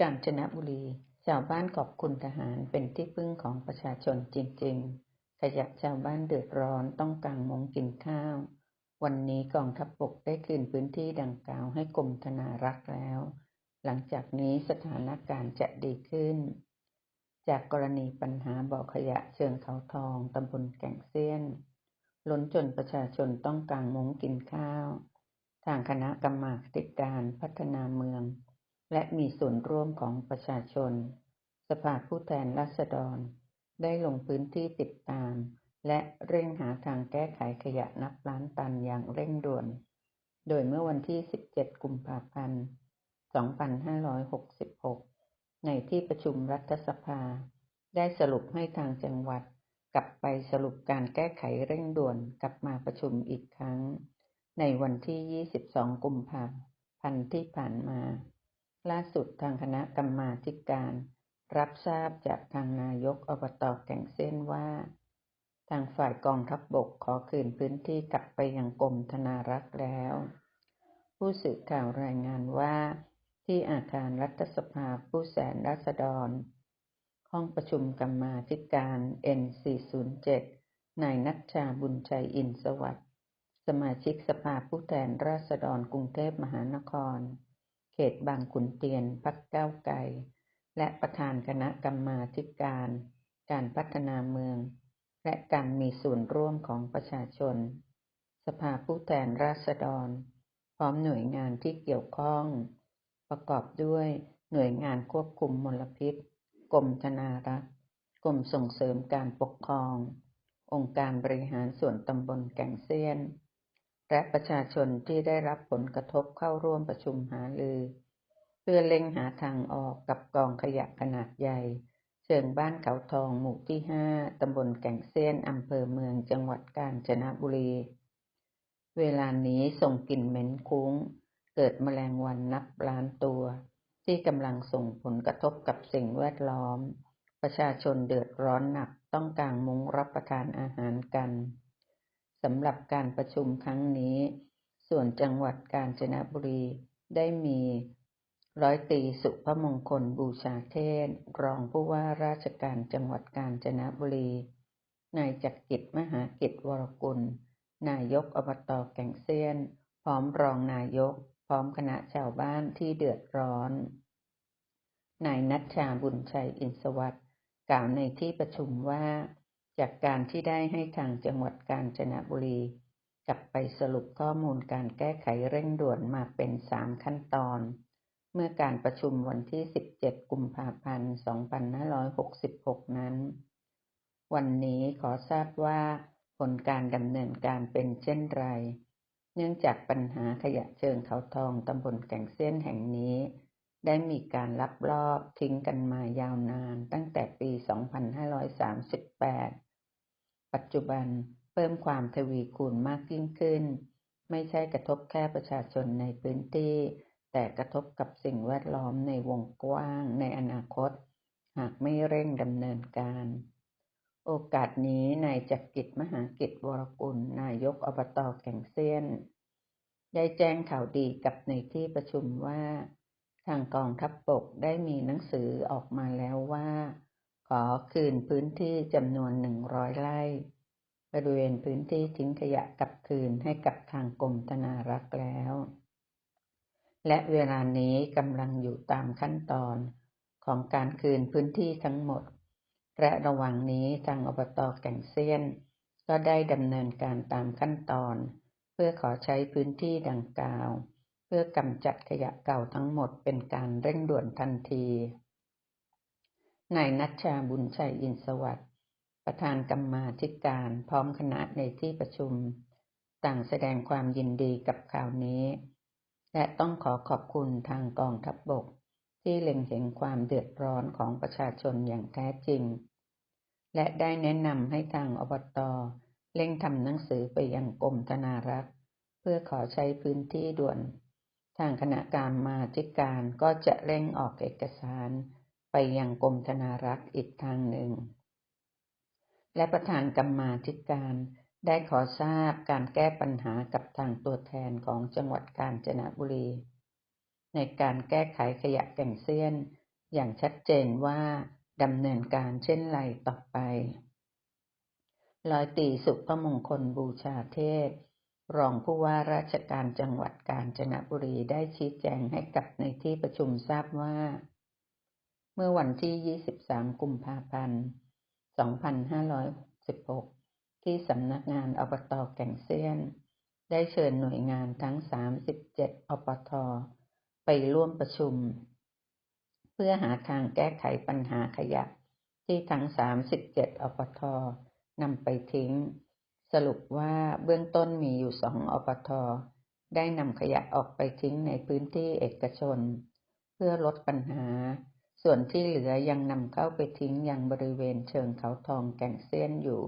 กาญจนบุรี ชาวบ้านขอบคุณทหารเป็นที่พึ่งของประชาชนจริง ๆ ขยะชาวบ้านเดือดร้อนต้องกางมงกินข้าว วันนี้กองทัพบกได้คืนพื้นที่ดังกล่าวให้กรมธนารักษ์แล้ว หลังจากนี้สถานการณ์จะดีขึ้น จากกรณีปัญหาบ่อขยะเชิงเขาทองตำบลแก่งเซียนล้นจนประชาชนต้องกางมงกินข้าว ทางคณะกรรมาธิการพัฒนาเมือง และมีส่วนร่วมของประชาชน สภาผู้แทนราษฎร ได้ลงพื้นที่ติดตาม และเร่งหาทางแก้ไขขยะนับล้านตันอย่างเร่งด่วน โดยเมื่อวันที่ 17 กุมภาพันธ์ 2566 ในที่ประชุมรัฐสภา ได้สรุปให้ทางจังหวัดกลับไปสรุปการแก้ไขเร่งด่วนกลับมาประชุมอีกครั้ง ในวันที่ 22 กุมภาพันธ์ที่ผ่านมา ล่าสุดทางคณะกรรมาธิการ รับทราบจากทางนายกอบตแก่งเส้นว่า ทางฝ่ายกองทัพบบกขอคืนพื้นที่กลับไปยังกรมธนารักษ์แล้ว ผู้สื่อข่าวรายงานว่า ที่อาคารรัฐสภาผู้แสนราษฎร ห้องประชุมกรรมาธิการ N407 นายนัชชาบุญชัยอินทร์สวัสดิ์สมาชิกสภาผู้แทนราษฎรกรุงเทพมหานคร ตบางขุนเทียนพรรคก้าไกลและประธานคณะกรรมาธิการ การพัฒนาเมือง และการมีส่วนร่วมของประชาชน สภาผู้แทนราษฎร พร้อมหน่วยงานที่เกี่ยวข้อง ประกอบด้วยหน่วยงานควบคุมมลพิษกรมธนารักษ์กรมส่งเสริมการปกครอง องค์การบริหารส่วนตำบลแก่งเซียน และประชาชนที่ได้รับผลกระทบเข้าร่วมประชุมหารือ เพื่อเล็งหาทางออกกับกองขยะขนาดใหญ่ เชิงบ้านเขาทองหมู่ที่5ตำบลแก่งเซียนอำเภอเมืองจังหวัดกาญจนบุรี เวลานี้ส่งกลิ่นเหม็นคุ้ง เกิดแมลงวันนับล้านตัว ที่กำลังส่งผลกระทบกับสิ่งแวดล้อม ประชาชนเดือดร้อนหนักต้องกางมุ้งรับประทานอาหารกัน สำหรับการประชุมครั้งนี้ ส่วนจังหวัดกาญจนบุรีได้มีร้อยตีสุภมงคลบูชาเทศ รองผู้ว่าราชการจังหวัดกาญจนบุรี นายจักริดมหากิจวรกุล นายกอบตแก่งเซียน พร้อมรองนายก พร้อมคณะชาวบ้านที่เดือดร้อน นายนัชชาบุญชัยอินสวัสดิ์กล่าวในที่ประชุมว่า จากการที่ได้ให้ทางจังหวัดกาญจนบุรี กลับไปสรุปข้อมูลการแก้ไขเร่งด่วนมาเป็นสามขั้นตอน เมื่อการประชุมวันที่ 17 กุมภาพันธ์ 2566 นั้น วันนี้ขอทราบว่าผลการดำเนินการเป็นเช่นไร เนื่องจากปัญหาขยะเชิงเขาทองตำบลแก่งเซียนแห่งนี้ ได้มีการลักลอบทิ้งกันมายาวนานตั้งแต่ปี 2538 ปัจจุบันเพิ่มความทวีคูณมากยิ่งขึ้น ไม่ใช่กระทบแค่ประชาชนในพื้นที่ แต่กระทบกับสิ่งแวดล้อมในวงกว้างในอนาคต หากไม่เร่งดำเนินการ โอกาสนี้นายจักริดมหากิจวรกุลนายกอบตแก่งเซียน ได้แจ้งข่าวดีกับในที่ประชุมว่า ทางกองทัพบกได้มีหนังสือออกมาแล้วว่า ขอคืนพื้นที่จำนวน100ไร่บริเวณพื้นที่ทิ้งขยะกลับคืนให้กับทางกรมธนารักษ์แล้ว และเวลานี้กำลังอยู่ตามขั้นตอนของการคืนพื้นที่ทั้งหมด และระหว่างนี้ทางอบตแก่งเซียน ก็ได้ดำเนินการตามขั้นตอน เพื่อขอใช้พื้นที่ดังกล่าว เพื่อกำจัดขยะเก่าทั้งหมดเป็นการเร่งด่วนทันที นายนัชชาบุญชัยอินสวัสดิ์ประธานกรรมาธิการพร้อมคณะในที่ประชุม ต่างแสดงความยินดีกับข่าวนี้ และต้องขอขอบคุณทางกองทัพบบก ที่เล็งเห็นความเดือดร้อนของประชาชนอย่างแท้จริง และได้แนะนำให้ทางอบตเร่งทำหนังสือไปยังกรมธนารักษ์เพื่อขอใช้พื้นที่ด่วน ทางคณะกรรมาธิการก็จะเร่งออกเอกสาร ไปยังกรมธนารักษ์อีกทางหนึ่ง และประธานกรรมาธิการได้ขอทราบการแก้ปัญหากับทางตัวแทนของจังหวัดกาญจนบุรี ในการแก้ไขขยะแก่งเซียน อย่างชัดเจนว่าดำเนินการเช่นไรต่อไปร้อยตีสุภมงคลบูชาเทศ รองผู้ว่าราชการจังหวัดกาญจนบุรีได้ชี้แจงให้กับในที่ประชุมทราบว่า มื่อวันที่ 23 กุมภาพันธ์ 2516 ที่สำนักงานอบตแก่งเซียน ได้เชิญหน่วยงานทั้ง 37อบตไปร่วมประชุม เพื่อหาทางแก้ไขปัญหาขยะ ที่ทั้ง 37อบตนำไปทิ้ง สรุปว่าเบื้องต้นมีอยู่สองอบทได้นำขยะออกไปทิ้งในพื้นที่เอกชน เพื่อลดปัญหา ส่วนที่เหลือยังนำเข้าไปทิ้งยังบริเวณเชิงเขาทองแก่งเซียนอยู่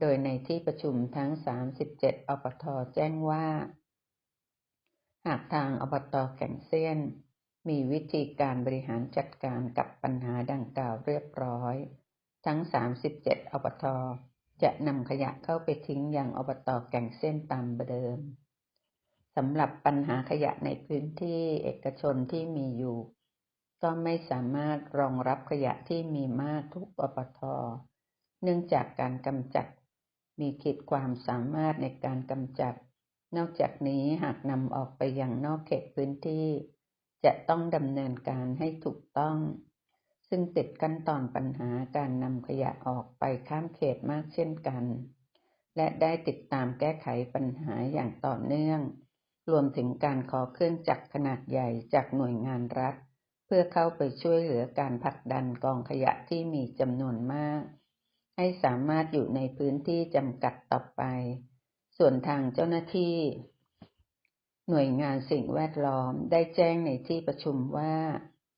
โดยในที่ประชุมทั้ง 37อบทแจ้งว่า หากทางอบตแก่งเซียน มีวิธีการบริหารจัดการกับปัญหาดังกล่าวเรียบร้อย ทั้ง 37 อบตจะนำขยะเข้าไปทิ้งอย่างอบตแก่งเส้นตามเดิมสำหรับปัญหาขยะในพื้นที่เอกชนที่มีอยู่ ก็ไม่สามารถรองรับขยะที่มีมากทุกอบตเนื่องจากการกำจัด มีขีดความสามารถในการกำจัด นอกจากนี้หากนำออกไปยังนอกเขตพื้นที่ จะต้องดำเนินการให้ถูกต้อง ซึ่งติดขั้นตอนปัญหาการนำขยะออกไปข้ามเขตมากเช่นกัน และได้ติดตามแก้ไขปัญหาอย่างต่อเนื่อง รวมถึงการขอเครื่องจักรขนาดใหญ่จากหน่วยงานรัฐ พื่อเข้าไปช่วยเหลือการผลักดันกองขยะที่มีจำนวนมาก ให้สามารถอยู่ในพื้นที่จำกัดต่อไป ส่วนทางเจ้าหน้าที่ หน่วยงานสิ่งแวดล้อมได้แจ้งในที่ประชุมว่า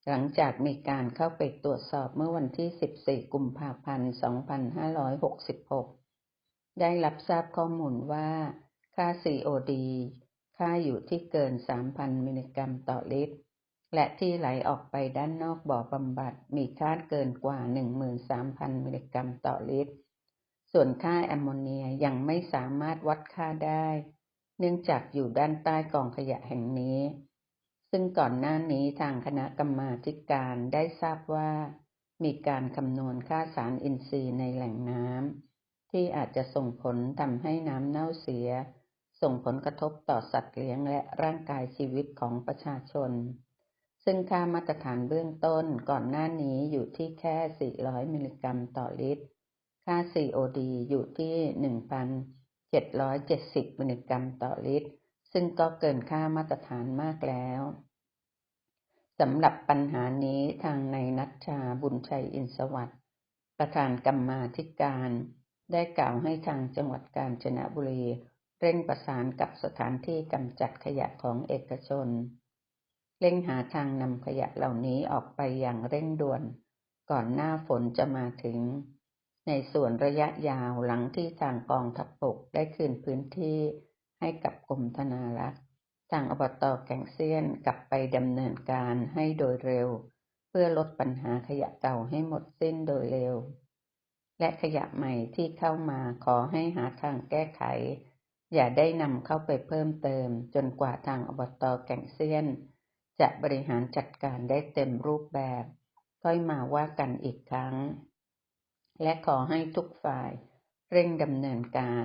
หลังจากมีการเข้าไปตรวจสอบเมื่อวันที่ 14 กุมภาพันธ์ 2566 ได้รับทราบข้อมูลว่า ค่า COD ค่าอยู่ที่เกิน 3,000 มิลลิกรัมต่อลิตร และที่ไหลออกไปด้านนอกบ่อบำบัดมีค่าเกินกว่า 13,000 มิลลิกรัมต่อลิตร ส่วนค่าแอมโมเนียยังไม่สามารถวัดค่าได้ เนื่องจากอยู่ด้านใต้กองขยะแห่งนี้ ซึ่งก่อนหน้านี้ทางคณะกรรมาการได้ทราบว่า มีการคำนวณค่าสารอินทรีย์ในแหล่งน้ำที่อาจจะส่งผลทำให้น้ำเน่าเสีย ส่งผลกระทบต่อสัตว์เลี้ยงและร่างกายชีวิตของประชาชน ซึ่งค่ามาตรฐานเบื้องต้นก่อนหน้านี้อยู่ที่แค่ 400 มิลลิกรัมต่อลิตร ค่า COD อยู่ที่ 1,770 มิลลิกรัมต่อลิตร ซึ่งก็เกินค่ามาตรฐานมากแล้วสำหรับปัญหานี้ทางในนัชชาบุญชัยอินสวัสดิ์ประธานกรรมาธิการ ได้กล่าวให้ทางจังหวัดกาญจนบุรี เร่งประสานกับสถานที่กำจัดขยะของเอกชน เร่งหาทางนำขยะเหล่านี้ออกไปอย่างเร่งด่วน ก่อนหน้าฝนจะมาถึง ในส่วนระยะยาวหลังที่ทางกองทัพบกได้คืนพื้นที่ให้กับกรมธนารักษ์ทางอบตแก่งเซียนกลับไปดำเนินการให้โดยเร็ว เพื่อลดปัญหาขยะเก่าให้หมดสิ้นโดยเร็ว และขยะใหม่ที่เข้ามาขอให้หาทางแก้ไข อย่าได้นำเข้าไปเพิ่มเติม จนกว่าทางอบตแก่งเซียน จะบริหารจัดการได้เต็มรูปแบบ ค่อยมาว่ากันอีกครั้ง และขอให้ทุกฝ่ายเร่งดำเนินการ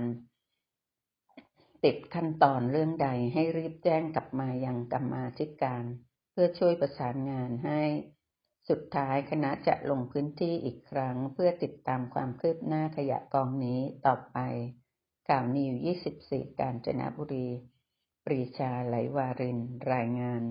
ติดขั้นตอนเรื่องใดให้รีบแจ้งกลับมายังกรรมาธิการ เพื่อช่วยประสานงานให้สุดท้ายคณะจะลงพื้นที่อีกครั้งเพื่อติดตามความคืบหน้าขยะกองนี้ต่อไปข่าวนิว 24 การจนบุรี ปรีชาไหลวาริน รายงาน